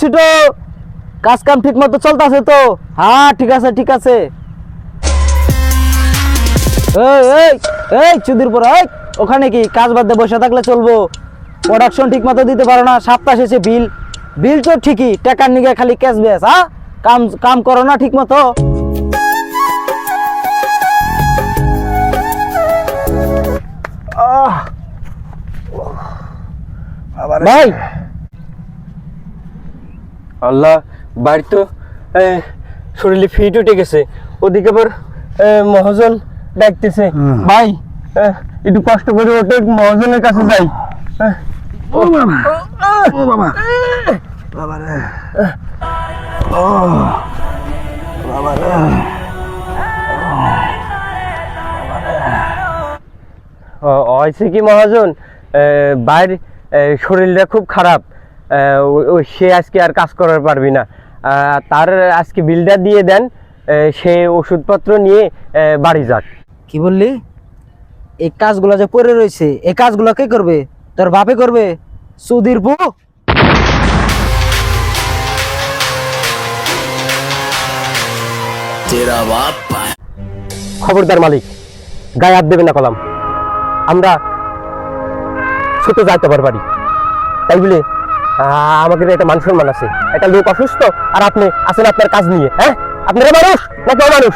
ছোট, কাজ কাম ঠিক মতো চলতেছে তো। হ্যাঁ ঠিক আছে ঠিক আছে। চুদির পর ওখানে কি কাজ বাদ দিয়ে বসে থাকলে চলবো? প্রোডাকশন ঠিক মতো দিতে পারো না, সপ্তাহ শেষে বিল বিল তো ঠিকই, টাকার নিগে খালি ক্যাশ বেস হ্যাঁ? কাম কাম করো না ঠিক মতো। ভাই। আল্লাহ বাড়ি তো শরীরে ফিট উঠে গেছে। ওদিকে আবার মহাজন ডাকতেছে। ভাই একটু কষ্ট করে ওঠে মহাজনের কাছে যাই। ও বাবা। ও বাবা। বাবা রে। ও। বাবা রে। হয়েছে কি মহাজন? বাইর শরীরটা খুব খারাপ। সে আজকে আর কাজ করার পারবি না। আহ, তার আজকে বিলটা দিয়ে দেন সে ওষুধপত্র নিয়ে বাড়ি যাক। কি বললি? এই কাজগুলো যে পড়ে রয়েছে এই কাজগুলো কে করবে? তোর বাপে করবে? সুধীর পু খবরদার মালিক গায়ে হাত দেবে না কলাম। আমরা ছোট যাইতে পার বাড়ি তাই বলে আমাকে একটা মান সম্মান আছে। একটা লোক অসুস্থ আর আপনি আছেন আপনার কাজ নিয়ে হ্যাঁ? আপনারা মানুষ নাকি মানুষ